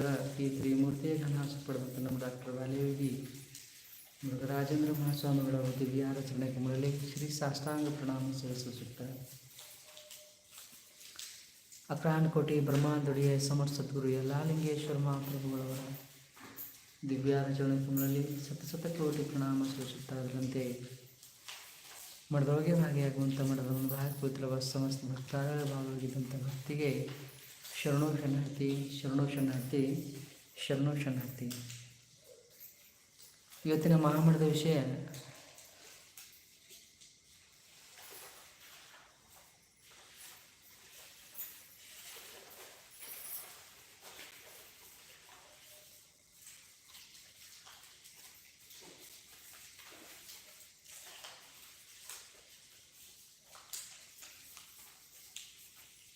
ಈ ತ್ರಿಮೂರ್ತಿಯ ಪಡೆದಂಥ ನಮ್ಮ ಡಾಕ್ಟರ್ ವಾಲಿಯೋಗಿ ಮೃಗರಾಜೇಂದ್ರ ಮಹಾಸ್ವಾಮಿಗಳ ದಿವ್ಯಾರಚರಣೆ ಕಮಲಲ್ಲಿ ಶ್ರೀ ಸಾಷ್ಟಾಂಗ ಪ್ರಣಾಮ ಸಲ್ಲಿಸುತ್ತ. ಅಕ್ರಾಂಡಕೋಟಿ ಬ್ರಹ್ಮಾಂದುಡಿಯ ಸಮರ್ಥ ಸದ್ಗುರು ಯಲ್ಲಾಲಿಂಗೇಶ್ವರ ಮಹಾಪ್ರಭುಗಳವರ ದಿವ್ಯಾರಚನೆ ಕಮಲಲ್ಲಿ ಸತಸತ ಕೋಟಿ ಪ್ರಣಾಮ ಸಲ್ಲಿಸುತ್ತಾ ಅದರಂತೆ ಮಠದೊಳಗೆ ಭಾಗಿಯಾಗುವಂಥ ಮಠದ ಒಂದು ಭಾಗ ಪವಿತ್ರವಾದ ಸಮಸ್ತ ಭಕ್ತಾರ ಭಾಗವಾಗಿದ್ದಂಥ ಭಕ್ತಿಗೆ ಶರಣೋ ಶರಣಾರ್ಥಿ ಶರಣೋ ಶರಣಾರ್ಥಿ ಶರಣೋ ಶರಣಾರ್ಥಿ ಇವತ್ತಿನ ಮಹಾಮಠದ ವಿಷಯ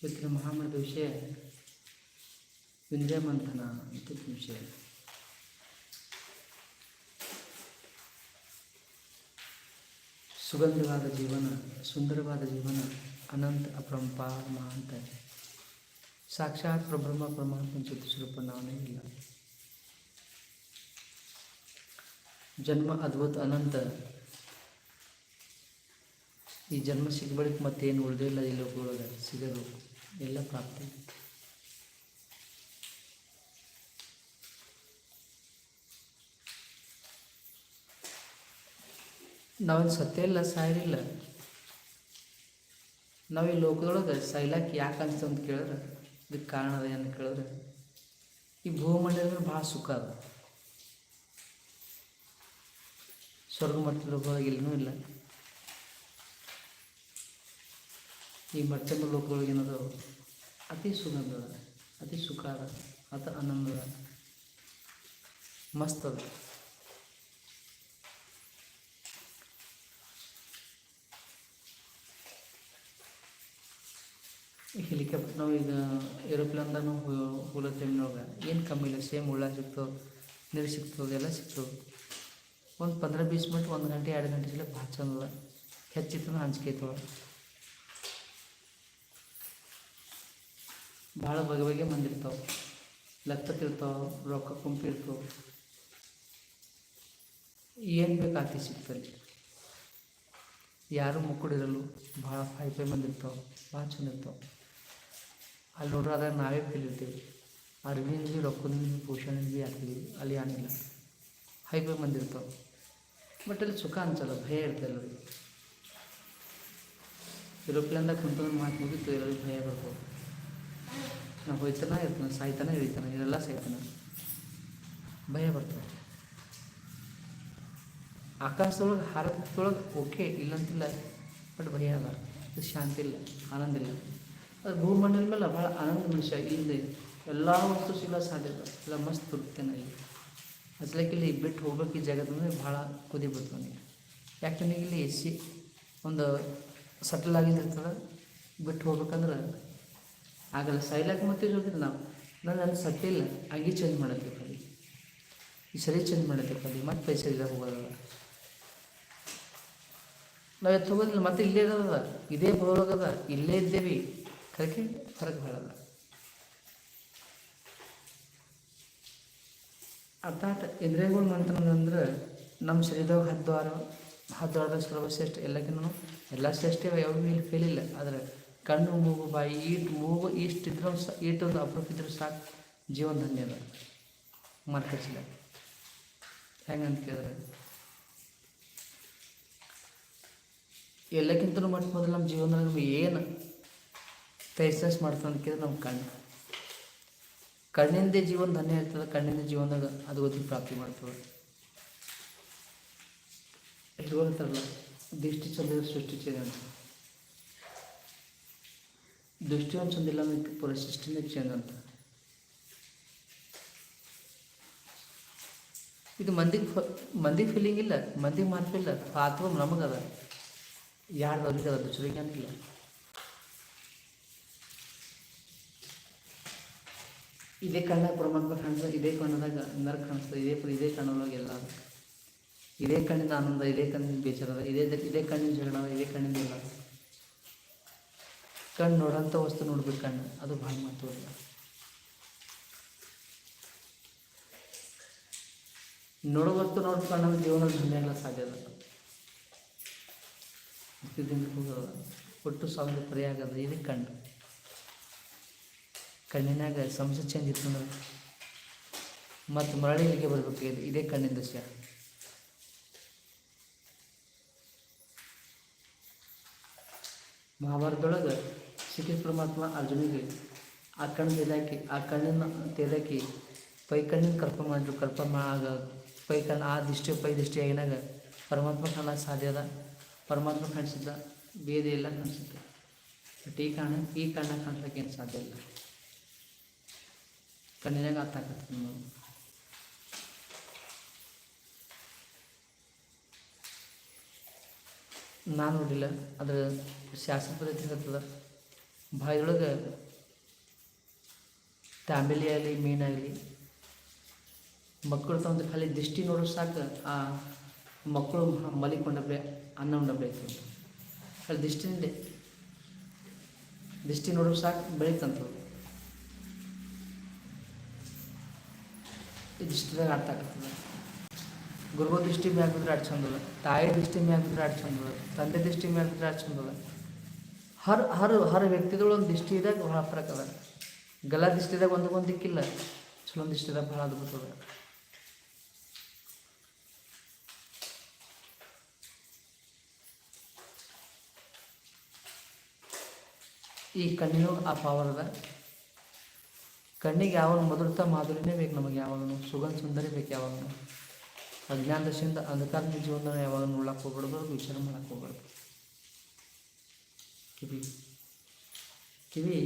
ಇವತ್ತಿನ ಮಹಾಮಠದ ವಿಷಯ ಇಂದ್ರಿಯ ಮಂಥನ ಅಂತ ವಿಷಯ ಸುಗಂಧವಾದ ಜೀವನ, ಸುಂದರವಾದ ಜೀವನ, ಅನಂತ ಅಪರಂಪಾರ ಮಹಾಂತ ಸಾಕ್ಷಾತ್ ಪ್ರಬ್ರಹ್ಮ, ಪರಮಾತ್ಮ ಜ್ಯೋತಿ ಸ್ವರೂಪ ನಾವೇ ಇಲ್ಲ. ಜನ್ಮ ಅದ್ಭುತ, ಅನಂತ. ಈ ಜನ್ಮ ಸಿಗ್ಬಳಿಕ ಮತ್ತೇನು ಉಳಿದಿಲ್ಲ ಈ ಸಿಗದು, ಎಲ್ಲ ಪ್ರಾಪ್ತಿ. ನಾವೇನು ಸತ್ಯ ಇಲ್ಲ ಸಾಯಿಲ್ಲ ನಾವು ಈ ಲೋಕದೊಳಗೆ ಸೈಲಾಕ್ ಯಾಕೆ ಅನ್ಸ್ತದೆ ಅಂತ ಕೇಳಿದ್ರೆ? ಇದಕ್ಕೆ ಕಾರಣ ಅದ ಏನು ಕೇಳಿದ್ರೆ? ಈ ಭೂಮಂಡಲದಲ್ಲಿ ಭಾಳ ಸುಖ ಅದ. ಸ್ವರ್ಗ ಮಟ್ಟದೊಳಗೆ ಇಲ್ಲೂ ಇಲ್ಲ. ಈ ಮಟ್ಟದ ಲೋಕದೊಳಗೆ ಏನದು? ಅತಿ ಸುಗಂಧ ಅತಿ ಸುಖ ಅದ, ಅತ ಆನಂದ ಮಸ್ತ್ ಅದ. ಹೆಲಿಕಾಪ್ಟರ್ ನಾವು ಈಗ ಏರೋಪ್ಲೇನ್ದಾಗ ನಾವು ಏನು ಕಮ್ಮಿ ಇಲ್ಲ, ಸೇಮ್ ಉಳ್ಳ ಸಿಗ್ತವೆ ನೀರು ಸಿಗ್ತದೆ ಎಲ್ಲ ಸಿಗ್ತವೆ ಒಂದು ಪಂದ್ರ ಬೀಸ್ ಮಿನಿಟ್ ಒಂದು ಗಂಟೆ, ಎರಡು ಗಂಟೆ ಸಲ ಭಾಳ ಚಂದ ಹೆಚ್ಚಿತ್ತು ಹಂಚಿಕೆ ಐತವ ಭಾಳ ಬಗೆ ಬಗೆ ಮಂದಿ ಇರ್ತಾವೆ. ಲತ್ತತ್ತಿರ್ತಾವೆ ರೊಕ್ಕ ಕುಂಪಿರ್ತಾವೆ ಏನು ಬೇಕು ಆತಿ ಸಿಗ್ತಲ್ಲಿ ಯಾರು ಮುಕ್ಕುಡಿರಲು ಭಾಳ ಫೈ ಫೈ ಮಂದಿ ಇರ್ತಾವೆ, ಭಾಳ ಚಂದ ಇರ್ತಾವೆ. ಅಲ್ಲಿ ನೋಡ್ರೆ ಅದಾಗ ನಾವೇ ಫೀಲ್ ಇರ್ತೀವಿ ಅರಿವಿನ ಭೀ ರೊಕ್ಕದ ಭೀ ಭೂಷಣ ಭೀ ಆಗ್ತೀವಿ ಅಲ್ಲಿ ಏನಿಲ್ಲ ಹೈ ಫೈ ಮಂದಿ ಇರ್ತಾವೆ ಬಟ್ ಅಲ್ಲಿ ಸುಖ ಅನ್ಸಲ್ಲ ಭಯ ಇರ್ತದೆ ಎಲ್ಲರಿಗೆ ಏರೋಪ್ಲೇನ್ದಾಗ ಕುಂತಂದ್ರೆ ಮಾತು ಮುಗಿತು ಎಲ್ಲರಿಗೂ ಭಯ ಬರ್ಬೋದು ನಾವು ಹೋಯ್ತಾನ ಇರ್ತಾನೆ ಸಾಯ್ತಾನೆ ಇಳಿತಾನೆ ಇದೆಲ್ಲ ಸಾಯ್ತಾನೆ ಭಯ ಬರ್ತದೆ ಆಕಾಶದೊಳಗೆ ಹಾರದೊಳಗೆ ಓಕೆ ಇಲ್ಲಂತಿಲ್ಲ ಬಟ್ ಭಯ ಅಲ್ಲ ಅದು ಶಾಂತಿ ಇಲ್ಲ ಆನಂದ ಇಲ್ಲ ಅದು ಭೂಮಂಡಲ ಮೇಲೆ ಭಾಳ ಆನಂದ ಮನುಷ್ಯ ಇಲ್ಲಿ ಎಲ್ಲ ವಸ್ತು ಸಿಗೋ ಸಾಧ್ಯ ಎಲ್ಲ ಮಸ್ತ್ ತುರ್ತೇನೆ ಇಲ್ಲಿ. ಅಸಲಕ್ಕೆ ಇಲ್ಲಿ ಬಿಟ್ಟು ಹೋಗ್ಬೇಕು ಈ ಜಗತ್ತಂದ್ರೆ ಭಾಳ ಕುದಿ ಬರ್ತವೆ ಯಾಕಂದ್ರೆ ಇಲ್ಲಿ ಸಿ ಒಂದು ಸಟಲ್ ಆಗಿದ್ದಿರ್ತದೆ ಬಿಟ್ಟು ಹೋಗ್ಬೇಕಂದ್ರೆ ಆಗಲ್ಲ. ಸೈಲಾಕ್ ಮತ್ತೆ ಜೊತೆ ನಾವು. ನಾನು ನನ್ನ ಸಟ್ಟೆ ಇಲ್ಲ. ಅಂಗಿ ಚೇಂಜ್ ಮಾಡತ್ತೆ ಕಲಿ ಈ ಸರಿ ಚೇಂಜ್ ಮಾಡತ್ತೀವಿ ಕಲಿ ಮತ್ತೆ ಪೈಸೆ ಇಲ್ಲ ಹೋಗೋದಲ್ಲ. ನಾವು ಎತ್ತು ಹೋಗೋದಿಲ್ಲ. ಮತ್ತೆ ಇಲ್ಲೇ ಇದೇ ಬರೋಗದ ಇಲ್ಲೇ ಇದ್ದೇವೆ. ಕರೆಕೆ ಹೊರಗೆ ಬರಲ್ಲ. ಅರ್ಥಾತ್ ಇಂದ್ರಿಯಗಳು ಮಂತ್ರನಂದ್ರೆ ನಮ್ಮ ಶರೀರದಾಗ ಹದ್ವಾರ, ಹದ್ವಾರದ ಸರ್ವಶ್ರೇಷ್ಠ ಎಲ್ಲಕ್ಕಿನ್ನೂ ಎಲ್ಲ ಶ್ರೇಷ್ಠ ಯಾವ ಇಲ್ಲಿ ಫೀಲ್ ಇಲ್ಲ. ಆದರೆ ಕಣ್ಣು, ಮೂಗು, ಬಾಯಿ, ಈಟ್, ಮೂಗು ಇಷ್ಟಿದ್ರು ಸ ಈಟೊಂದು ಅಪರೂಪ ಇದ್ರೆ ಸಾಕು. ಜೀವನ ಧನ್ಯ ಅದ. ಹೆಂಗಂತ ಕೇಳಿದ್ರೆ ಎಲ್ಲಕ್ಕಿಂತಲೂ ಮಟ್ಟ ಮೊದಲು ನಮ್ಮ ಜೀವನದಲ್ಲಿ ನಮ್ಗೆ ಏನು ಫೇಸಸ್ ಮಾಡ್ತದೆ ಅಂತ ನಮ್ಮ ಕಣ್ಣು. ಕಣ್ಣಿಂದೇ ಜೀವನ ಧನ್ಯ ಇರ್ತದೆ, ಕಣ್ಣಿಂದ ಜೀವನದಾಗ ಅದು ಗತಿ ಪ್ರಾಪ್ತಿ ಮಾಡ್ತದೆ. ಹೇಳ್ತಾರಲ್ಲ ದೃಷ್ಟಿ ಚಂದ ಸೃಷ್ಟಿ ಚೇಂಜ್ ಅಂತ. ದೃಷ್ಟಿ ಒಂದು ಚಂದಿಲ್ಲ ಅಂದ್ರೆ ಪೂರ ಸೃಷ್ಟಿನೇ ಚೇಂಜ್ ಅಂತ. ಇದು ಮಂದಿಗೆ ಮಂದಿಗೆ ಫೀಲಿಂಗ್ ಇಲ್ಲ ಮಂದಿಗೆ ಮಾತ್ರ ಇಲ್ಲ ಆತ್ಮ ನಮಗದ. ಯಾರ್ದು ಅವ್ರಿಗೆ ಅದ ದುಸರಿಗೆ ಏನಿಲ್ಲ ಇದೇ ಕಣ್ಣ ಪರಮಾತ್ಮ ಕಾಣಿಸ್ತದೆ ಇದೇ ಕಣ್ಣದಾಗ ನರ್ ಕಾಣಿಸ್ತದೆ ಇದೇ ಇದೇ ಕಣ್ಣೊಳಗೆ ಎಲ್ಲ ಇದೇ ಕಣ್ಣಿನ ಆನಂದ, ಇದೇ ಕಣ್ಣಿನ ಬೇಚಾರದ ಇದೇ ಇದೇ ಕಣ್ಣಿನ ಜಗಳ ಇದೇ ಕಣ್ಣಿನ ಎಲ್ಲ ಕಣ್ಣು ನೋಡೋಂಥ ವಸ್ತು ನೋಡ್ಬೇಕು ಕಣ್ಣು, ಅದು ಭಾಳ ಮಹತ್ವ ನೋಡುವತ್ತು ನೋಡ್ಕೊಂಡು ನಮ್ಮ ಧನ್ಯ ಎಲ್ಲ ಸಾಧ್ಯ ಅದ. ಒಟ್ಟು ಸಾವಿರ ಪರಿ ಆಗದ, ಇದೇ ಕಣ್ಣು. ಕಣ್ಣಿನಾಗ ಸಂಸ ಚೇಂಜ್ ಇತ್ತು ಅಂದ್ರೆ ಮತ್ತು ಮರಳಿ ಇಲ್ಲಿಗೆ ಬರಬೇಕು. ಇದೇ ಕಣ್ಣಿನ ದೃಶ್ಯ. ಮಹಾಭಾರತದೊಳಗೆ ಶ್ರೀಕೃಷ್ಣ ಪರಮಾತ್ಮ ಅರ್ಜುನಿಗೆ ಆ ಕಣ್ಣು ತೆಗೆದಾಕಿ ಆ ಕಣ್ಣಿನ ತೆಗೆದಾಕಿ ಪೈ ಕಣ್ಣಿನ ಕಲ್ಪ ಮಾಡಿದ್ರು. ಕಲ್ಪ ಆಗ ಪೈ ಕಣ್ಣು ಆ ದೃಷ್ಟಿ, ಪೈ ದೃಷ್ಟಿ ಆಗಿನಾಗ ಪರಮಾತ್ಮ ಕಾಣ ಸಾಧ್ಯ ಅದ. ಪರಮಾತ್ಮ ಕಾಣಿಸಿದ್ದ, ಭೇದ ಎಲ್ಲ ಕಾಣಿಸುತ್ತೆ ಬಟ್ ಈ ಕಾರಣ ಈ ಕಾರಣ ಕಾಣಿಸ್ಲಿಕ್ಕೆ ಏನು ಸಾಧ್ಯ ಇಲ್ಲ. ಕಣ್ಣಿನಾಗ ಆಗತ್ತೆ ನಮಗೆ ನಾನು ನೋಡಿಲ್ಲ ಅದ್ರ ಶಾಸನ ಪದ್ಧತಿ ಹೇಳ್ತದ ಬಾಯಿದೊಳಗೆ ತಾಂಬೆಲಿ ಆಗಲಿ ಮೀನಾಗಲಿ ಮಕ್ಕಳು ತಂದು ಖಾಲಿ ದೃಷ್ಟಿ ನೋಡೋ ಸಾಕು, ಆ ಮಕ್ಕಳು ಮಲಿಕೊಂಡಬ್ಬೆ ಅನ್ನ ಉಂಡಬೇಕು ಅಲ್ಲಿ ದೃಷ್ಟಿನಿಂದ, ದೃಷ್ಟಿ ನೋಡೋ ಸಾಕು, ಬೆಳೀತಂತವು. ಈ ದೃಷ್ಟಿದಾಗ ಅರ್ಥ ಆಗ್ತದೆ ಗುರುಗಳ ದೃಷ್ಟಿ ಮ್ಯಾಗ ಬಿದ್ರೆ ಅಷ್ಟು ಚಂದದ ತಾಯಿ ದೃಷ್ಟಿ ಮ್ಯಾಗ ಬಿದ್ರೆ ಅಷ್ಟು ಚಂದದ ತಂದೆ ದೃಷ್ಟಿ ಮ್ಯಾಗ ಬಿದ್ರೆ ಅಷ್ಟು ಚಂದದ ಹರ್ ಹರ್ ಹರ್ ವ್ಯಕ್ತಿಗಳು ಒಂದು ದೃಷ್ಟಿ ಇದ್ದಾಗ ಭಾಳ ಫರಕ್ ಅದ. ಗಲ ದೃಷ್ಟಿದಾಗ ಒಂದಕ್ಕೊಂದು ದಿಕ್ಕಿಲ್ಲ ಚಲೋ ದೃಷ್ಟಿದಾಗ ಭಾಳ ಅದ್ಭುತ ಅದ. ಈ ಕಣ್ಣಿನೂ ಆ ಪವರ್ ಅದ. ಕಣ್ಣಿಗೆ ಯಾವಾಗ ಮಧುರತ ಮಾಧುರಿನೇ ಬೇಕು ನಮಗೆ ಯಾವಾಗಲೂ ಸುಗಂಧ ಸುಂದರಿ ಬೇಕು ಯಾವಾಗಲೂ ಅಜ್ಞಾನ ದಶೆಯಿಂದ ಅಂಧಕಾರದ ಜೀವನ ಯಾವಾಗ ನೋಡಕ್ಕೆ ಹೋಗ್ಬಾರ್ದು ವಿಚಾರ ಮಾಡಕ್ಕೆ ಹೋಗ್ಬಾರ್ದು ಕಿವಿ. ಕಿವಿ.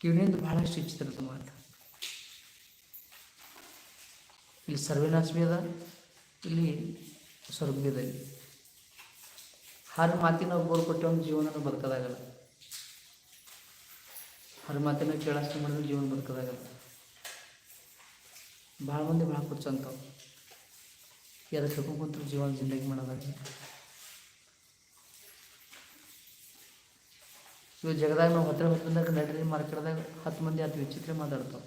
ಕಿವಿನಿಂದ ಭಾಳಷ್ಟು ಇಚ್ಚಿತಿರುತ್ತೆ ಮಾತು ಇಲ್ಲಿ ಸರ್ವೇನಾಶ್ಮಿ ಅದ, ಇಲ್ಲಿ ಸ್ವರ್ಗದಲ್ಲಿ ಅದ ಹರ್ ಮಾತಿನ ಬೋರ್ ಕೊಟ್ಟು ಒಂದು ಜೀವನ ಬದುಕೋದಾಗಲ್ಲ. ಹರ್ ಮಾತಿನ ಕೇಳಷ್ಟು ಮಾಡಿದ್ರೆ ಜೀವನ ಬದುಕೋದಾಗಲ್ಲ ಭಾಳ ಮಂದಿ ಭಾಳ ಕುರ್ಚಂತಾವ ಎದಕ್ಕೆ ಹೇಳ್ಕೊಂಡು ಕುಂತ್ರು ಜೀವನ ಜಿಂದಗಿ ಮಾಡೋದಾಗಲ್ಲ ಇವು ಜಗದಾಗ ನಾವು ಹತ್ತಿರ ಹೊತ್ತದಾಗ ನಡ್ರಿ ಮಾರ್ಕೆಟ್ದಾಗ ಹತ್ತು ಮಂದಿ ಅದು ವಿಚಿತ್ರ ಮಾತಾಡ್ತಾವೆ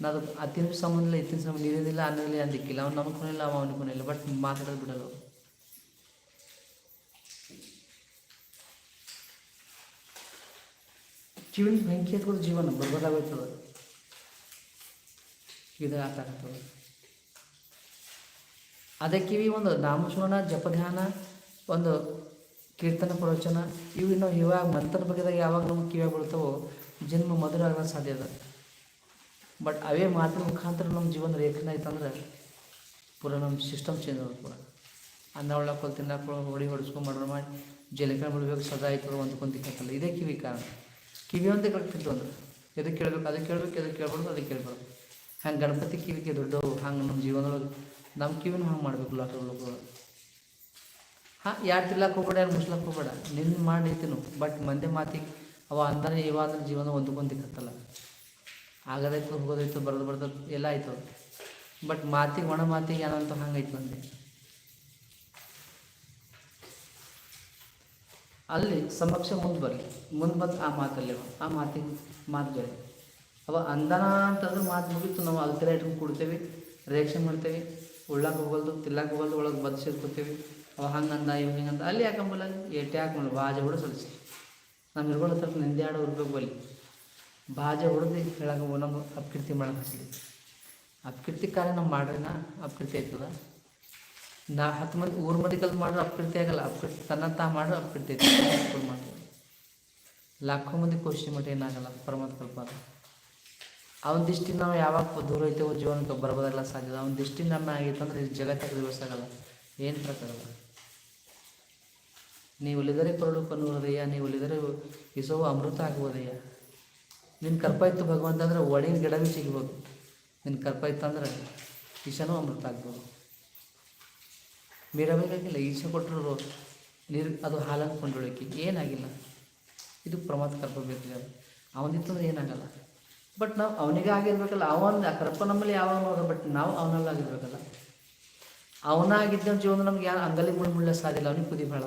ನಾವು ಅತ್ತಿನ ಸಂಬಂಧ ಇಲ್ಲ ಇತ್ತಿನ ಸಂಬಂಧ ಇರೋದಿಲ್ಲ ಅನ್ನೋದಿಲ್ಲ ಅಂದಿಕ್ಕಿಲ್ಲ ಅವ್ನು ನಮಗೆ ಕೊನಿಲ್ಲ ಅವ ಅವನಿಗೆ ಕೊನಿಲ್ಲ ಬಟ್ ಮಾತಾಡೋದು ಬಿಡಲ್ಲ ಕಿವಿನ ಬೆಂಕಿ ಹತ್ಕೋದು ಜೀವನ ಬರ್ಬದಾಗೋಯ್ತದ ಇದು ಅರ್ಥ ಅದಕ್ಕೆ ಒಂದು ನಾಮಸ್ಮರಣ, ಜಪಧ್ಯಾನ, ಒಂದು ಕೀರ್ತನ ಪ್ರವಚನ, ಇವು ನಾವು ಇವಾಗ ಮಂತ್ರ ಬಗ್ಗೆದಾಗ ಯಾವಾಗ ನಮ್ಗೆ ಕಿವಿ ಬೀಳ್ತಾವೋ ಜನ್ಮ ಮಧುರ ಆಗೋ ಸಾಧ್ಯ ಅದ. ಬಟ್ ಅವೇ ಮಾತ್ರ ಮುಖಾಂತರ ನಮ್ಮ ಜೀವನ ರೇಖನ ಆಯ್ತಂದ್ರೆ ಪೂರ ನಮ್ಮ ಸಿಸ್ಟಮ್ ಚೇಂಜ್ ಆಗುತ್ತೆ ಪೂರ. ಅನ್ನ ಒಳ್ಳಕ್ಕೆ ತಿನ್ನಕ್ಕೆ ಹೊಡಿ ಹೊಡಿಸ್ಕೊಂಡು ಮಾಡೋಣ ಮಾಡಿ ಜಲಕಾಯಿ ಬಿಡ್ಬೇಕು ಸದಾ ಆಯ್ತದ ಒಂದು ಕೊಂತಿಕ್ಕಲ್ಲ ಇದೇ ಕಿವಿ ಕಾರಣ. ಕಿವಿ ಒಂದೇ ಕರೆಕ್ಟಿತ್ತು ಅಂದ್ರೆ. ಎದಕ್ಕೆ ಕೇಳ್ಬೇಕು ಅದಕ್ಕೆ ಕೇಳ್ಬೇಕು ಎದು ಕೇಳ್ಬಾರ್ದು ಅದಕ್ಕೆ ಕೇಳ್ಬಾರ್ದು. ಹಂಗೆ ಗಣಪತಿ ಕಿವಿಗೆ ದೊಡ್ಡವು, ಹಂಗೆ ನಮ್ಮ ಜೀವನದೊಳಗೆ, ನಮ್ಮ ಕಿವಿನೂ ಹಂಗೆ ಮಾಡಬೇಕು ಲಾಟರ್ ಹಾಂ, ಯಾರು ತಿರ್ಲಾಕ್ ಹೋಗ್ಬೇಡ, ಯಾರು ಮುಸ್ಲಕ್ಕೆ ಹೋಗ್ಬೇಡ. ನಿನ್ನ ಮಾಡಿ ನಿಂತಿನು. ಬಟ್ ಮಂದೆ ಮಾತಿಗೆ, ಅವ ಅಂದರೆ ಇವ ಅಂದ್ರೆ ಜೀವನ ಹೊಂದ್ಕೊಂತಿಕ್ಕತ್ತಲ್ಲ ಆಗದೈತು, ಹೋಗೋದೈತು, ಬರೋದು ಬರ್ದು ಎಲ್ಲ ಆಯ್ತು. ಬಟ್ ಮಾತಿಗೆ, ಒಣ ಮಾತಿಗೆ ಏನಂತ ಹಂಗೈತು ಮಂದಿ. ಅಲ್ಲಿ ಸಮಕ್ಷ ಮುಂದೆ ಬರಲಿ. ಮುಂದೆ ಬಂದು ಆ ಮಾತಲ್ಲಿ ಆ ಮಾತಿಗೆ ಮಾತು ಬೇರೆ ಅವ ಅಂದನ ಅಂತಂದ್ರೆ ಮಾತು ಮುಗಿತು. ನಾವು ಅಲ್ತರ ಇಟ್ಕೊಂಡು ಕೊಡ್ತೇವೆ. ರಿಯಾಕ್ಷನ್ ಮಾಡ್ತೇವೆ. ಉಳ್ಳಾಕ ಹೋಗಲ್ದು ತಿಲ್ಲಾಕ ಹೋಗಲ್ದು, ಒಳಗೆ ಬದ್ ಸೇರ್ಕೊತೇವೆ. ಅವ ಹಂಗಂದ ಇವ್ ಹಿಂಗಂದ ಅಲ್ಲಿ ಯಾಕಂಬಲ್ಲ? ಏಟೆ ಹಾಕೊಂಡು ಬಾಜೆ ಹೊಡೆ ಸಲ್ಸಿ. ನಮ್ಮ ಹಿಡ್ಕೊಂಡು ಸ್ವಲ್ಪ ನಿಂದೆ ಆಡೋ ಅಲ್ಲಿ ಬಾಜೆ ಹೊಡೆದು ಹೇಳಕ್ಕೆ ನಮ್ಮ ಅಪಕೀರ್ತಿ ಮಾಡಕ್ಕೆ ಹಚ್ಚಲಿ ಅಪಕೀರ್ತಿ ಕಾರ್ಯ ನಾವು ಮಾಡ್ರಿನ ಅಪಕೀರ್ತಿ ಆಯ್ತದ? ನಾ ಹತ್ತು ಮಂದಿ, ಊರ ಮಂದಿ ಕಲ್ತು ಮಾಡಿದ್ರೆ ಅಪ್ಕೃತಿ ಆಗಲ್ಲ. ಅಪ್ಕೃತಿ ತನ್ನ ತಾ ಮಾಡಿದ್ರೆ ಅಪ್ಕೃತಿ ಲಾಖೋ ಮಂದಿ ಕೋಶಿ ಮಟ್ಟ ಏನಾಗಲ್ಲ, ಪರಮಾತ್ಮ ಕಲ್ಪ ಅವನ ದೃಷ್ಟಿ ನಾವು ಯಾವಾಗ ದೂರ ಐತೇವೋ ಜೀವನಕ್ಕೆ ಬರ್ಬೋದಾಗಲ್ಲ ಸಾಧ್ಯ ಅವನ ದೃಷ್ಟಿ ನಮ್ಮ ಆಗಿತ್ತು ಅಂದ್ರೆ ಜಗತ್ತಾಗ ದಿವಸ ಆಗಲ್ಲ. ಏನು ಪ್ರಕಾರ ನೀವು ಒಲಿದರೆ ಕೊರಡು ಕನ್ನುವುದಯ್ಯ ನೀವು ಒಲಿದರೆ ಇಸೋವು ಅಮೃತ ಆಗುವುದಯ್ಯ ನಿನ್ನ ಕರ್ಪ ಇತ್ತು ಭಗವಂತ ಅಂದ್ರೆ ಒಳಿನ ಗಿಡವೇ ಸಿಗ್ಬೋದು. ನಿನ್ನ ಕರ್ಪ ಇತ್ತಂದ್ರೆ ಇಶನೂ ಅಮೃತ ಆಗ್ಬೋದು. ಮೀರಬೇಕಾಗಿಲ್ಲ, ಈಚೆ ಕೊಟ್ಟರು ನೀರು ಅದು ಹಾಲನ್ನು ಕೊಂಡೊಳಕಿ ಏನಾಗಿಲ್ಲ. ಇದು ಪ್ರಮಾದ ಕರ್ಕೋಬೇಕು ಅದು ಅವನಿತ್ತಂದ್ರೆ ಏನಾಗಲ್ಲ. ಬಟ್ ನಾವು ಅವನಿಗೆ ಆಗಿರ್ಬೇಕಲ್ಲ, ಅವನ ಕರ್ಪ ನಮ್ಮಲ್ಲಿ ಯಾವಾಗ ಬಟ್ ನಾವು ಅವನಲ್ಲಿ ಆಗಿರ್ಬೇಕಲ್ಲ ಅವನಾಗಿದ್ದ ಜೀವನ ನಮ್ಗೆ ಯಾರು ಅಂಗಲಿ ಮುಳ್ಳು ಸಾಧಿಲ್ಲ ಅವನಿಗೆ ಕುದಿ ಬೇಡ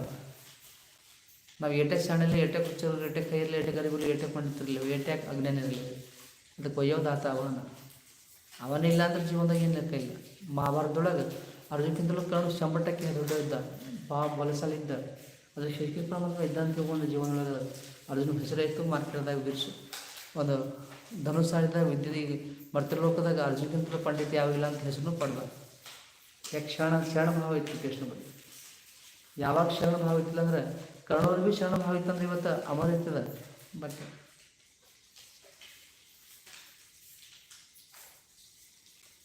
ನಾವು ಏಟೆ ಸಣ್ಣಲ್ಲಿ ಏಟೆ ಕುಚ್ಚರು ಏಟೆ ಕೈಯಲ್ಲಿ, ಏಟೆ ಗರಿಬಲ್ಲಿ ಏಟೆ ಕೊಂಡಿರ್ತಿರ್ಲಿಲ್ಲ ಏಟೆ ಅಜ್ಞಾನ ಅದು ಅದಕ್ಕೆ ಒಯ್ಯೋದಾತ ಅವನ. ಅವನಿಲ್ಲ ಅಂದ್ರೆ ಜೀವನದಾಗ ಏನು ಲೆಕ್ಕ ಇಲ್ಲ. ಮಹಾಭಾರತದೊಳಗೆ ಅರ್ಜುನ್ಕಿಂತಲೂ ಕರ್ಣ ಶಂಬಟಕ್ಕೆ ದೊಡ್ಡ ಇದ್ದ ಬಾ ಬಲಸಲಿದ್ದ ಅದು ಶಕ್ತಿ ಪ್ರಮಾಣ ಇದ್ದ ಅಂತ ತಿಳ್ಕೊಂಡು ಜೀವನದೊಳಗೆ ಅರ್ಜುನ ಹೆಸರಾಯಿತು ಮಾರ್ಕೆಟ್ದಾಗ ಬಿರ್ಸು ಒಂದು ಧನುಸಾರಿದ ವಿದ್ಯೆ ವಿದ್ಯುತ್ ಮರ್ತ್ಯಲೋಕದಾಗ ಅರ್ಜುನ್ಕಿಂತಲೂ ಪಂಡಿತ ಯಾವಿಲ್ಲ ಅಂತ ಹೆಸರು ಪಡೆದ. ಯಾಕೆ ಕ್ಷಣ ಶರಣ ಭಾವ ಇತ್ತು ಕೃಷ್ಣ ಬಗ್ಗೆ ಯಾವಾಗ ಶರಣ ಭಾವ ಇತ್ತಿಲ್ಲ ಅಂದ್ರೆ ಕರ್ಣವ್ರಿಗೆ ಭೀ ಶರಣ ಭಾವ ಇತ್ತಂದ್ರೆ ಇವತ್ತು ಅಮರ ಇರ್ತದೆ. ಬಟ್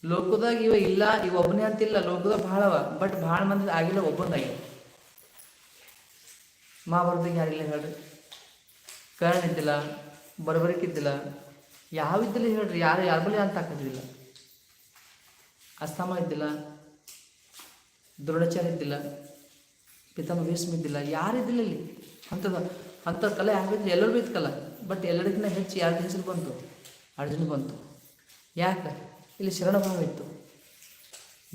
ಲೋಕದಾಗ ಇವ ಇಲ್ಲ, ಇವ ಒಬ್ಬನೇ ಅಂತಿಲ್ಲ, ಲೋಕದಾಗ ಭಾಳ ಅವ. ಬಟ್ ಭಾಳ ಮಂದಿ ಆಗಿಲ್ಲ ಒಬ್ಬನಾಗಿ ಮಹಾಭಾರತದಾಗ ಯಾರಿಲ್ಲ ಹೇಳ್ರಿ? ಕರ್ಣ ಇದ್ದಿಲ್ಲ ಬರಬರಕ್ಕಿದ್ದಿಲ್ಲ ಯಾವ ಇದ್ದಿಲ್ಲ ಹೇಳ್ರಿ? ಯಾರು, ಯಾರ ಬಳಿ ಅಂತ ಹಾಕಿದ್ರಿಲ್ಲ ಅಸ್ತಮ ಇದ್ದಿಲ್ಲ ದೃಢಚಾರ ಇದ್ದಿಲ್ಲ ಪಿತಾಮ ಭೀಷ್ಮ ಇದ್ದಿಲ್ಲ ಯಾರಿದ್ದಿಲ್ಲ ಇಲ್ಲಿ? ಅಂಥದ್ದು ಅಂಥ ಕಲೆ ಹಾಕಿದ್ರೆ ಎಲ್ಲರೂ ಇತ್ತು ಕಲ. ಬಟ್ ಎಲ್ಲರಿಗಿಂತ ಹೆಚ್ಚು ಯಾರ್ದು ಹೆಸರು ಬಂತು? ಅರ್ಜುನ ಬಂತು. ಯಾಕೆ? ಇಲ್ಲಿ ಶರಣಭಾವ ಇತ್ತು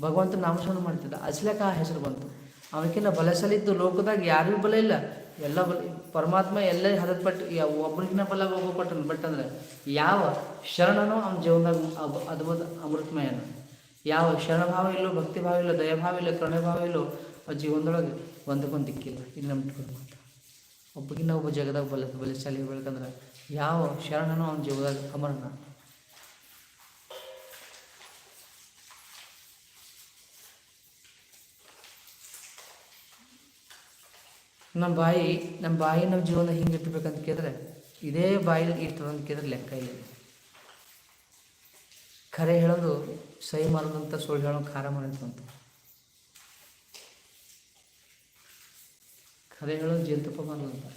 ಭಗವಂತ ನಾಮಸ್ಮರಣ ಮಾಡ್ತಿದ್ದ. ಅಸ್ಲಕ ಆ ಹೆಸರು ಬಂತು. ಅವನಕ್ಕಿಂತ ಬಲಸಲಿದ್ದು ಲೋಕದಾಗ ಯಾರಿಗೂ ಬಲ ಇಲ್ಲ. ಎಲ್ಲ ಬಲ, ಪರಮಾತ್ಮ ಎಲ್ಲ ಹದದ ಪಟ್ಟು ಒಬ್ಬರಿಗಿನ ಬಲ ಹೋಗೋ ಪಟ್ಟನು ಬಟ್ ಅಂದ್ರೆ, ಯಾವ ಶರಣನೋ ಅವನ ಜೀವನದಾಗ ಅದ್ಭುತ ಅಮೃತಮಯನು. ಯಾವ ಶರಣಭಾವ ಇಲ್ಲೋ, ಭಕ್ತಿಭಾವ ಇಲ್ಲೋ, ದಯಭಾವ ಇಲ್ಲ, ಕರುಣೆಭಾವ ಇಲ್ಲೋ, ಆ ಜೀವನದೊಳಗೆ ಒಂದಕ್ಕೊಂದು ದಿಕ್ಕಿಲ್ಲ. ಇಲ್ಲಿ ನಮ್ಮ ಮಾತ್ರ ಮಾತು ಒಬ್ಬಗಿನ್ನ ಒಬ್ಬ ಜಗದಾಗ ಬಲ, ಬಲಶಾಲಿ ಹೇಳ್ಬೇಕಂದ್ರೆ ಯಾವ ಶರಣನೋ ಅವನ ಜೀವನದಾಗ ಅಮರನ. ನಮ್ಮ ಬಾಯಿ ನಮ್ಮ ಬಾಯಿ ನಮ್ಮ ಜೀವನ ಹಿಂಗೆ ಇಟ್ಬೇಕಂತ ಕೇಳಿದ್ರೆ ಇದೇ ಬಾಯಿ ಇರ್ತದೆ ಅಂತ ಕೇಳಿದ್ರೆ ಲೆಕ್ಕ ಇಲ್ಲ. ಖರೆ ಹೇಳೋದು ಸಹಿ ಮಾಡೋದಂತ ಸುಳ್ಳು ಹೇಳೋದು ಖಾರ ಮಾಡೋದಂತ ಖರೆ ಹೇಳೋದು ಜೇನುತುಪ್ಪ ಮಾಡೋದಂತ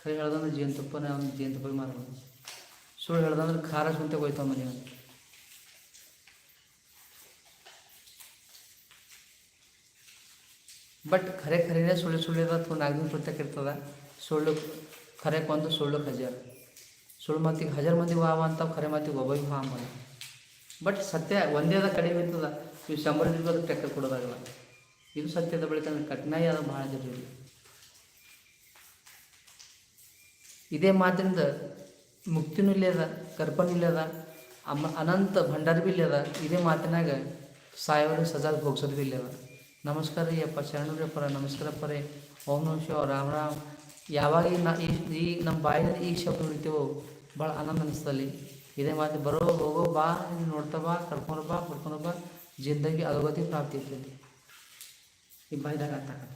ಖರೆ ಹೇಳೋದಂದ್ರೆ ಜೇನುತುಪ್ಪನೇ ಅವ್ನು ಜೇನುತುಪ್ಪ ಮಾರೋದು ಸುಳ್ಳು ಹೇಳೋದಂದ್ರೆ ಖಾರ ಸುಂತೆ ಹೋಯ್ತಾವ ಮನೆ ಬಟ್ ಖರೆ ಖರೇನೆ ಸುಳ್ಳು ಸುಳ್ಳು ಅಥವಾ ನಾಲ್ಕು ಪ್ರತ್ಯೇಕ ಇರ್ತದ, ಸುಳ್ಳು ಖರೆ ಒಂದು ಸುಳ್ಳು ಹಜಾರ್. ಸುಳ್ಳು ಮಾತಿಗೆ ಹಜಾರ್ ಮಂದಿ ವಾವ ಅಂತ ಖರೆ ಮಾತಿಗೆ ಒಬ್ಬ ವಾ ಅಂಬಲ್ಲ ಬಟ್ ಸತ್ಯ ಒಂದೇದ ಕಡಿಮೆ ಇರ್ತದ, ಇವು ಶಂಬರ್ ಇರ್ಬೋದು ಟೆಕ್ಕ ಕೊಡೋದಾಗಲ್ಲ. ಇದು ಸತ್ಯದ ಬಳಿಕ ಕಠಿಣಾಯಿ ಅದು ಭಾಳ ಜರೂರಿ. ಇದೇ ಮಾತಿಂದ ಮುಕ್ತಿನೂ ಇಲ್ಲದ, ಕರ್ಪನೂ ಇಲ್ಲದ ಅಮ್ಮ ಅನಂತ ಭಂಡಾರ ಭೀ ಇಲ್ಲದ, ಇದೇ ಮಾತಿನಾಗ ಸಾಯೋರು ಸಜಾ ಭೋಗ್ಸೋದು ಭೀ ಇಲ್ಲದ. ನಮಸ್ಕಾರ ರೀ ಅಪ್ಪ ನಮಸ್ಕಾರ ಪರೇ ಓಂ ನಮ ಶಿವ ರಾಮ್ ರಾಮ್. ಯಾವಾಗ ನಾ ಈ ಈಗ ನಮ್ಮ ಬಾಯಲ್ಲಿ ಈ ಶಬ್ದ ಹೊಡಿತೀವೋ ಭಾಳ ಆನಂದ ಅನಿಸ್ತಲ್ಲಿ ಇದೇ ಮಾತು, ಬರೋ, ಹೋಗೋ, ಬಾ ನೋಡ್ತಾ ಬಾ, ಕರ್ಕೊಂಡು ಬಾ ಕರ್ಕೊಂಡು ಬಾ, ಜಿಂದಗಿ ಅಗಗತಿ ಪ್ರಾಪ್ತಿ ಇರ್ತೈತಿ. ಈ ಬಾಯ್ದಾಗ ಅರ್ಥ ಆಗ್ತದೆ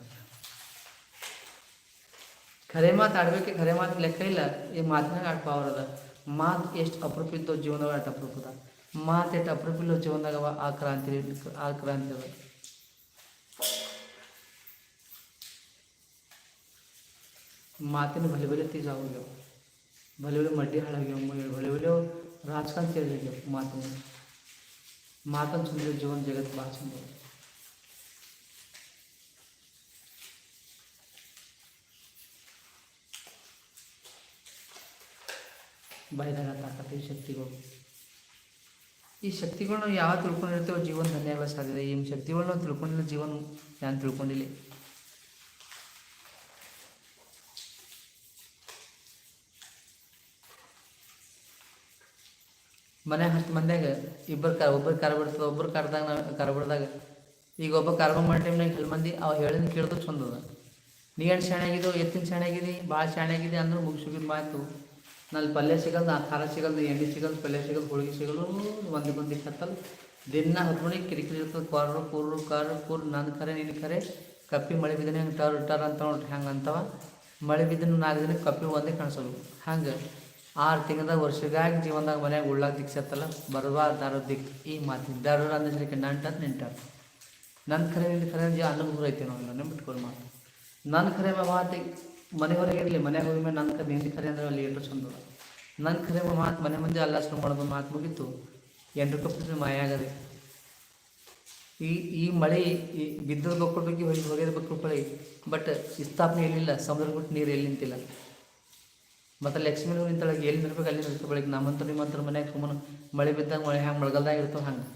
ಖರೆ ಮಾತು ಆಡ್ಬೇಕು, ಖರೆ ಮಾತು ಲೆಕ್ಕ ಇಲ್ಲ. ಈ ಮಾತಿನಾಗ ಆಟ ಪವರ್ ಅದ. ಮಾತು ಎಷ್ಟು ಅಪರೂಪ ಜೀವನದಾಗ ಆಟ ಅಪರೂಪ ಅದ. ಮಾತು ಎಷ್ಟು ಅಪರೂಪ ಇಲ್ಲೋ ಆ ಕ್ರಾಂತಿ ಆ ಕ್ರಾಂತಿ ಅದ. ಮಾತಿನ ಬಲೆ ಬಲೆ ತೀಜ ಹೋಗ್ಯಾವ ಭಲೆ ಬಲೆ ಮಡ್ಡಿ ಹಾಳಾಗ್ಯವು ಭಲೆ ಭಲೆ ರಾಜಕಾರಣ ಸೇರಿಗ್ಯಾವ ಮಾತಿನ ಮಾತನ್ನು. ಸುಂದರ ಜೀವನ ಜಗತ್ತು ಭಾಳ ಚಂದ ಬೈದಾಗ ತಾಕತ್ತು ಈ ಶಕ್ತಿಗಳು. ಈ ಶಕ್ತಿಗಳನ್ನ ಯಾವ ತಿಳ್ಕೊಂಡಿರ್ತೇವೋ ಜೀವನ ಧನ್ಯ ಸಾಧ್ಯ ಈ ಶಕ್ತಿಗಳನ್ನ ತಿಳ್ಕೊಂಡಿಲ್ಲ ಜೀವನ ನಾನು ತಿಳ್ಕೊಂಡಿಲ್ಲ. ಮನೆ ಹತ್ತು ಮಂದ್ಯಾಗ ಇಬ್ಬರು ಕರ್, ಒಬ್ಬರು ಕಾರ್ ಬಿಡ್ತದೆ, ಒಬ್ಬರು ಕಾರ್ದಾಗ ನಾವು ಕಾರ್ ಬಿಡ್ದಾಗ. ಈಗ ಒಬ್ಬ ಕಾರ್ಬ ಮಾಡೋ ಟೈಮ್ನಾಗ ಹಲ್ ಮಂದಿ ಅವ ಹೇಳಿದ ಕೇಳ್ದು ಚಂದದ ನೀ ಏನು ಶಾಣೆ ಆಗಿದ್ದು ಎತ್ತಿನ ಶಾಣೆ ಆಗಿದಿ ಭಾಳ ಶಾಣೆ ಆಗಿದೆ ಅಂದ್ರೆ ಮುಗಿಸಿಗಿದ ಮಾತು. ನಲ್ಲಿ ಪಲ್ಯ ಸಿಗಲ್ದು, ಆ ಖಾರ ಸಿಗಲ್ದು, ಎಣ್ಣೆ ಸಿಗಲ್ದು, ಪಲ್ಯ ಸಿಗಲ್ದು, ಹೋಳಿಗೆ ಸಿಗಲು ಒಂದು ಬಂದು ಕತ್ತಲ್. ದಿನ ಮಣಿಗೆ ಕಿರಿಕಿರಿ ಇರ್ತದೆ, ಕೊರರು ಕೂರು ಕಾರು ಕೂರು ನನ್ನ ಖರೆ ನಿನ್ನ ಕರೆ. ಕಪ್ಪಿ ಮಳೆ ಬಿದ್ದನೆ ಹಂಗೆ ಟರ್ ಟರ್ ಅಂತ ನೋಡ್ರಿ, ಹಂಗೆ ಅಂತವ. ಮಳೆ ಬಿದ್ದನು ನಾಲ್ಕು ದಿನ ಕಪ್ಪಿ ಒಂದೇ ಕಾಣಿಸೋದು. ಹಂಗೆ. ಆರು ತಿಂಗಳದಾಗ ವರ್ಷಗಾಗಿ ಜೀವನದಾಗ ಮನ್ಯಾಗ ಉಳ್ಳಾಗ ದಿಕ್ಸತ್ತಲ್ಲ ಬರುವ ದಾರ ದಿಕ್. ಈ ಮಾತು ದಾರ ಅಂದ್ರೆ ನಂಟ. ನಿಂಟಾರ ನನ್ನ ಖರೆ ನಿನ್ನ ಖರೆ ಜೀವ ಐತೆ ನಾವು ನೆನ್ ಬಿಟ್ಕೊಂಡು ಮಾತು. ನನ್ನ ಖರೆ ಮಾತು ಮನೆ ಹೊರಗೆ ಇರಲಿ ಮನೆಗೆ ಹೋಗಿ ಮೇಲೆ ನನ್ನ ಕರೆ ನಿಂದ ಖರೆ ಅಂದ್ರೆ ಅಲ್ಲಿ ಎಂಟು ಚಂದ ನನ್ನ ಖರೆ ಮಾತು ಮನೆ ಮುಂದೆ ಅಲ್ಲ ಶುರು ಮಾಡೋದು ಮಾತು ಮುಗೀತು. ಎಂಟು ಕಪ್ಪಿದ್ರೆ ಮಾಯ ಆಗದೆ. ಈ ಈ ಮಳೆ ಈ ಬಿದ್ದದ ಬಗ್ಗೆ ಹೋಗಿ ಹೊಗೆದ ಬಕ್ಕೊಳ್ಕೊಳ್ಳಿ ಬಟ್ ಸ್ಥಾಪನೆ ಇರಲಿಲ್ಲ ಸಮುದ್ರ ಬಿಟ್ಟು ನೀರು ಎಲ್ಲಿ ನಿಂತಿಲ್ಲ. ಮತ್ತು ಲಕ್ಷ್ಮೀ ನಿಂತೊಳಗೆ ಎಲ್ಲಿ ನಿಲ್ಬೇಕು, ಅಲ್ಲಿ ನಿಲ್ತು ಬೆಳಗ್ಗೆ ನಮ್ಮಂತೂ ನಿಮ್ಮಂತರ ಮನ್ಯಾಗ ಸುಮ್ಮನೆ ಮಳೆ ಬಿದ್ದಾಗ ಮಳೆ ಹ್ಯಾಂಗೆ ಮಳೆಗಾಲ್ದಾಗ ಇರ್ತಾವೆ ಹಂಗೆ.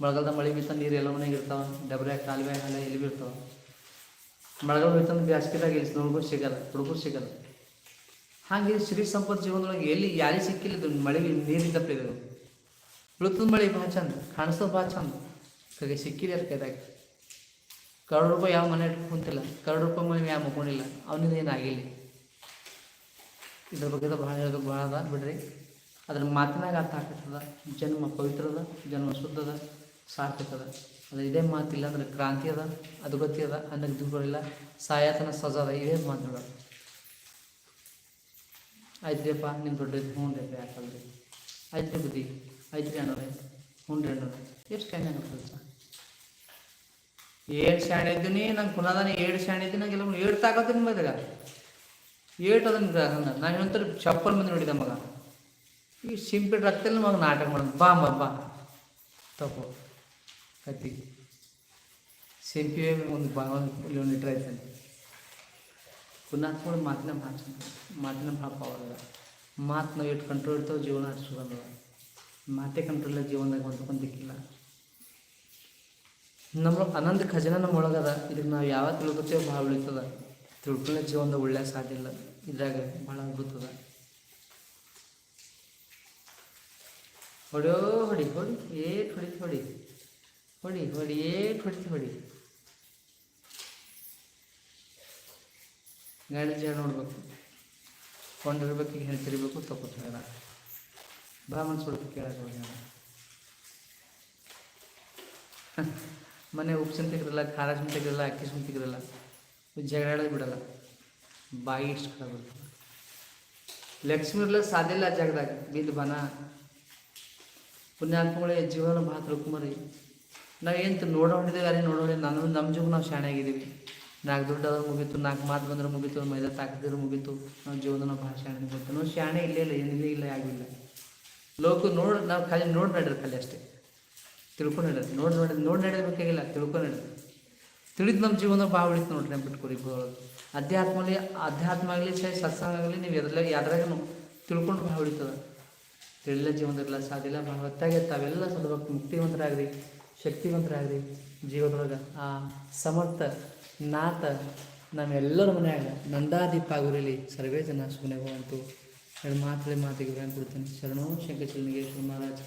ಮಳೆಗಾಲದಾಗ ಮಳೆ ಬಿತ್ತ ನೀರು ಎಲ್ಲ ಮನೆಗೆ ಇರ್ತಾವೆ, ಡಬ್ರೆ ಕಾಲುವೆ ಎಲ್ಲ ಎಲ್ಲಿ ಬಿರ್ತಾವೆ ಮಳೆಗಾಲ ಬಿತ್ತಂದ್ರೆ ಬ್ಯಾಸ್ಗಿದಾಗ ಇಲ್ಲಿ ನೋಡ್ಗೂ ಸಿಗಲ್ಲ, ಹುಡುಗರು ಸಿಗಲ್ಲ. ಹಾಗೆ ಶ್ರೀ ಸಂಪತ್ ಜೀವನದೊಳಗೆ ಎಲ್ಲಿ ಯಾರಿಗೆ ಸಿಕ್ಕಿಲ್ಲ ಇದು ಮಳೆಗೆ ನೀರಿನ ಋತು ಬೀಳ್ತದ ಮಳೆ ಭಾಳ ಚಂದ, ಕಾಣಿಸೋದು ಭಾಳ ಚಂದ. ಕಗೆ ಸಿಕ್ಕಿದೆ ಅದ್ರ ಕೈದಾಗ. ಕರಡು ರೂಪಾಯಿ ಯಾವ ಮನೆ ಇಟ್ಕೊಂಡು ಕುಂತಿಲ್ಲ, ಕರೋಡು ರೂಪಾಯಿ ಮನೆ ಯಾವ ಮಕ್ಕೊಂಡಿಲ್ಲ ಅವನಿಂದ ಏನಾಗಿಲ್ಲ. ಇದ್ರ ಬಗ್ಗೆ ಭಾಳ ಹೇಳೋದು ಭಾಳ ಅದ ಬಿಡ್ರಿ. ಅದ್ರ ಮಾತಿನಾಗ ಅರ್ಥ ಆಗ್ತದ. ಜನ್ಮ ಪವಿತ್ರದ ಜನ್ಮ ಶುದ್ಧದ ಸಾರ್ಥಕದ ಅದು. ಇದೇ ಮಾತಿಲ್ಲ ಅಂದ್ರೆ ಕ್ರಾಂತಿ ಅದ ಅದು ಗತಿ ಅದ, ಅನ್ನಕ್ಕೆ ದುಡ್ಡುಗಳಿಲ್ಲ ಸಾಯತನ ಸಜಾ ಅದ, ಇದೇ ಮಾತುಗಳು ಆಯ್ತ್ರಿಯಪ್ಪ ನಿಮ್ಮ ದೊಡ್ಡ ಹ್ಞೂ ರೀ ಯಾಕಲ್ರಿ ಆಯ್ತು ರೀ ಬುದ್ಧಿ. ಆಯ್ತು ರೀ ಹ್ಞೂ ರೀ ಅಣ್ಣವ್ರೆ. ಎಷ್ಟು ಶಾಣೆ ಕೆಲಸ ಏಳು ಶಾಣೆ ಇದ್ದೀನಿ ನಂಗೆ ಪುನಃ ಏಳು ಶಾಣೆ ಇದ್ದೀನಿ ನಂಗೆ ಎಲ್ಲ ಏಳು ತಾಕತ್ತೀನಿ ಮದಾಗ ಏಟು ಅದನ್ನ ನಾನು ಹೇಳ್ತಾರೆ ಚಪ್ಪಲ್ ಮಂದಿ ನೋಡಿದ ಮಗ. ಈ ಸಿಂಪಿ ರಕ್ತಲ್ಲ ಮಗ ನಾಟಕ ಮಾಡೋದು. ಬಾ ಅಮ್ಮ ಬಾ. ತಪ್ಪು ಕತ್ತಿ. ಸಿಂಪಿ ಒಂದು ಬಾ ಒಂದು ಒಂದು ಲೀಟ್ರ್ ಆಯ್ತಾನೆ. ಪುನಃ ಮಾತಿನ ಮಾತು. ಮಾತಿನ ಪಾಪ ಅವಾಗ. ಮಾತು ನಾವು ಎಷ್ಟು ಕಂಟ್ರೋಲ್ ಇರ್ತಾವೆ ಜೀವನ ಅಷ್ಟು ಮಾತೇ ಕಂಟ್ರೋಲ್ ಇಲ್ಲ ಜೀವನದಾಗ ಹೊಂದ್ಕೊಂಡಿಕ್ಕಿಲ್ಲ ನಮ್ಮ ಅನಂತ ಖಜಾನ ನಮ್ಮ ಒಳಗದ ಇದಕ್ಕೆ ನಾವು ಯಾವ ತಿಳ್ಕೊತೇವೆ ಭಾಳ ಉಳಿತದ. ತಿಳ್ಕೊಳ್ಳೋ ಜೀವನದ ಒಳ್ಳೆಯ ಸಾಧ್ಯ ಇಲ್ಲ. ಇದ್ರಾಗ ಭಾಳ ಅದ್ಭುತದ. ಹೊಡೆಯೋ, ಹೊಡಿ ಹೊಡಿ ಏಟ್ ಹೊಡಿತು ಹೊಡಿ ಹೊಡಿ ಹೊಡಿ ಏಟ್ ಹೊಡಿತು ಹೊಡಿ. ಗಾಡಿ ಜಾಗ ನೋಡ್ಬೇಕು. ಕೊಂಡಿರ್ಬೇಕು ಈಗ ತಿರಿಬೇಕು ತಗೋತಾರ ಮನ್ಸು ಹೊಡ್ತು ಕೇಳಕ್ಕೆ ಹೋಗ್ಯಾರ ಮನೆ ಉಪ್ಪು ಸಂತಿಗಿರಲ್ಲ ಖಾರ ಸಂತಿಗಿರಲ್ಲ ಅಕ್ಕಿ ಸಂತಿಗಿರಲ್ಲ ಜಗಳ ಬಿಡಲ್ಲ. ಬಾಯಿ ಖರಾಬ್ ಬರ್ತದೆ ಲಕ್ಷ್ಮಿ ಇರ್ಲಿಕ್ಕೆ ಸಾಧ್ಯ ಇಲ್ಲ ಆ ಜಾಗದಾಗ ಬಿದ್ದು ಬನ ಪುಣ್ಯಾತ್ಮಗಳೇ ಜೀವನ ಭಾಳ ತಿಳ್ಕೊಂಬರಿ ನಾವೇಂತ ನೋಡೋಣಿದ್ದೇವೆ ಯಾರೇ ನೋಡೋಣ ನಾನು ನಮ್ಮ ಜೀವ ನಾವು ಶಾಣೆ ನಾಲ್ಕು ದುಡ್ಡು ಅದ್ರ ಮುಗೀತು ನಾಲ್ಕು ಮಾತು ಬಂದ್ರೆ ಮುಗೀತು ಮೈದಾ ತಾಕಿದ್ರೆ ಮುಗೀತು ನಾವು ಜೀವನ ಭಾಳ ಶಾಣೆ ಮುಗೀತು ನಾವು ಶಾಣೆ ಇಲ್ಲೇ ಇಲ್ಲ ಏನಿಲ್ಲ ಇಲ್ಲ ಆಗಿಲ್ಲ ಲೋಕ ನೋಡಿ ನಾವು ಖಾಲಿ ನೋಡಿ ನಡ್ರಿ ಖಾಲಿ ಅಷ್ಟೇ ತಿಳ್ಕೊಂಡು ನಡ್ರಿ ನೋಡಿ ನೋಡಿ ನೋಡಿ ನಡಿಬೇಕಾಗಿಲ್ಲ ತಿಳ್ಕೊಂಡು ನಡ್ರಿ ತಿಳಿದು ನಮ್ಮ ಜೀವನ ಭಾಳ ಉಳಿತು ನೋಡ್ರಿ ನಮ್ಮ ಬಿಟ್ಕೊರಿ ಅಧ್ಯಾತ್ಮ ಆಗಲಿ ಅಧ್ಯಾತ್ಮ ಆಗಲಿ ಸರಿ ಸತ್ಸಂಗ ಆಗಲಿ ನೀವು ಎದ್ರಾಗ ಯಾವ್ದ್ರಾಗೂ ತಿಳ್ಕೊಂಡು ಭಾಳ ಉಳಿತದ. ತಿಳಿಲ್ಲ ಜೀವನದಿರಲ್ಲ ಸಾಧ್ಯ ಇಲ್ಲ, ಭಾಳ ಹೊತ್ತಾಗೆ ತಾವೆಲ್ಲ ಸದ್ಭಕ್ತಿ ಮುಕ್ತಿವಂತರಾಗ್ರಿ, ಶಕ್ತಿವಂತರಾಗ್ರಿ ಜೀವನದೊಳಗೆ. ಆ ಸಮರ್ಥ, ನಾಥ ನಮ್ಮೆಲ್ಲರ ಮನೆಯಾಗ ನಂದಾದೀಪ ಆಗುರಿಲಿ ಸರ್ವೇ ಜನ ಸುಮ್ಮನೆ ಹೋಗಂತು ಎರಡು ಮಾತುಗಳ ಮಾತಿಗೆ ಕೊಡ್ತೀನಿ. ಶರಣೋ ಶಂಕರ ಮಹಾರಾಜ್